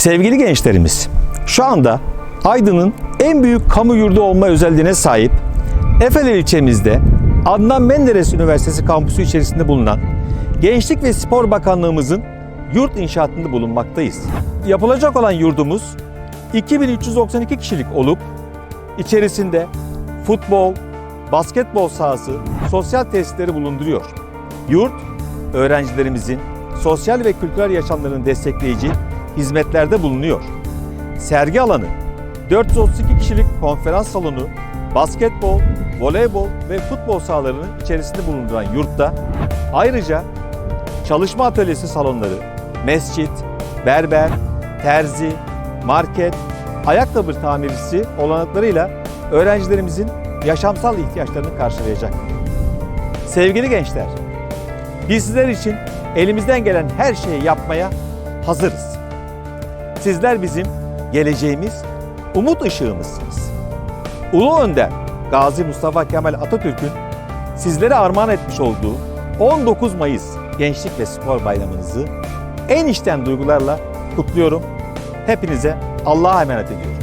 Sevgili gençlerimiz, şu anda Aydın'ın en büyük kamu yurdu olma özelliğine sahip Efeler ilçemizde Adnan Menderes Üniversitesi kampüsü içerisinde bulunan Gençlik ve Spor Bakanlığımızın yurt inşaatında bulunmaktayız. Yapılacak olan yurdumuz 2392 kişilik olup içerisinde futbol, basketbol sahası, sosyal tesisleri bulunduruyor. Yurt, öğrencilerimizin sosyal ve kültürel yaşamlarını destekleyici hizmetlerde bulunuyor. Sergi alanı, 432 kişilik konferans salonu, basketbol, voleybol ve futbol sahalarının içerisinde bulunduran yurtta ayrıca çalışma atölyesi salonları, mescit, berber, terzi, market, ayakkabı tamircisi olanaklarıyla öğrencilerimizin yaşamsal ihtiyaçlarını karşılayacak. Sevgili gençler, biz sizler için elimizden gelen her şeyi yapmaya hazırız. Sizler bizim geleceğimiz, umut ışığımızsınız. Ulu Önder Gazi Mustafa Kemal Atatürk'ün sizlere armağan etmiş olduğu 19 Mayıs Gençlik ve Spor Bayramınızı en içten duygularla kutluyorum. Hepinize Allah'a emanet ediyorum.